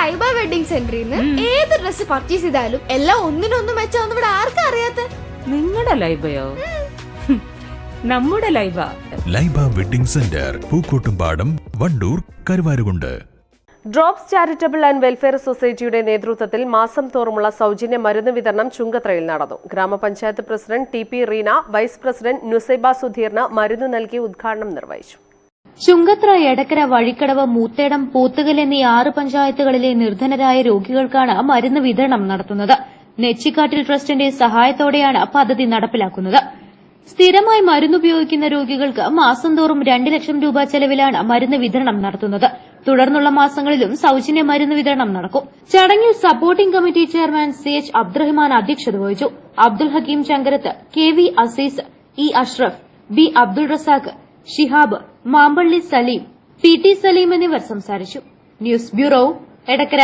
Laiba wedding സെന്ററിൽ നിന്ന് ഏത് ഡ്രസ് പർച്ചേസ് ചെയ്താലും എല്ലാം ഒന്നിനൊന്നും മെച്ചാന്ന് ഇവിടെ ആർക്കും അറിയാത്ത? നിങ്ങളുടെ ലൈബയോ? നമ്മുടെ Laiba. Laiba wedding centre Pookkottumpadam Wandoor Karuvarakundu. Drops charitable and welfare സൊസൈറ്റിയുടെ നേതൃത്വത്തിൽ മാസം തോറുമുള്ള സൗജന്യ മരുന്ന് വിതരണം ചുങ്കത്രയിൽ നടന്നു. Grama panchayat president T P Reena vice president Nusaiba സുധീറിന് മരുന്ന് നൽകി ഉദ്ഘാടനം നിർവഹിച്ചു. ചുങ്കത്ര എടക്കര വഴിക്കടവ് മൂത്തേടം പോത്തുകൽ എന്നീ ആറ് പഞ്ചായത്തുകളിലെ നിർധനരായ രോഗികൾക്കാണ് മരുന്ന് വിതരണം നടത്തുന്നത്. നെച്ചിക്കാട്ടിൽ ട്രസ്റ്റിന്റെ സഹായത്തോടെയാണ് പദ്ധതി നടപ്പിലാക്കുന്നത്. സ്ഥിരമായി മരുന്നുപയോഗിക്കുന്ന രോഗികൾക്ക് മാസം തോറും രണ്ട് ലക്ഷം രൂപ ചെലവിലാണ് മരുന്ന് വിതരണം നടത്തുന്നത്. തുടർന്നുള്ള മാസങ്ങളിലും സൌജന്യ മരുന്ന് വിതരണം നടക്കും. ചടങ്ങിൽ supporting committee chairman C H Abdurahiman അധ്യക്ഷത വഹിച്ചു. Abdul Hakeem Chankarath K V Azeez E Ashraf B Abdul Razak Shihab Mampally Saleem P T Saleem എന്നിവർ സംസാരിച്ചു. News bureau Edakkara.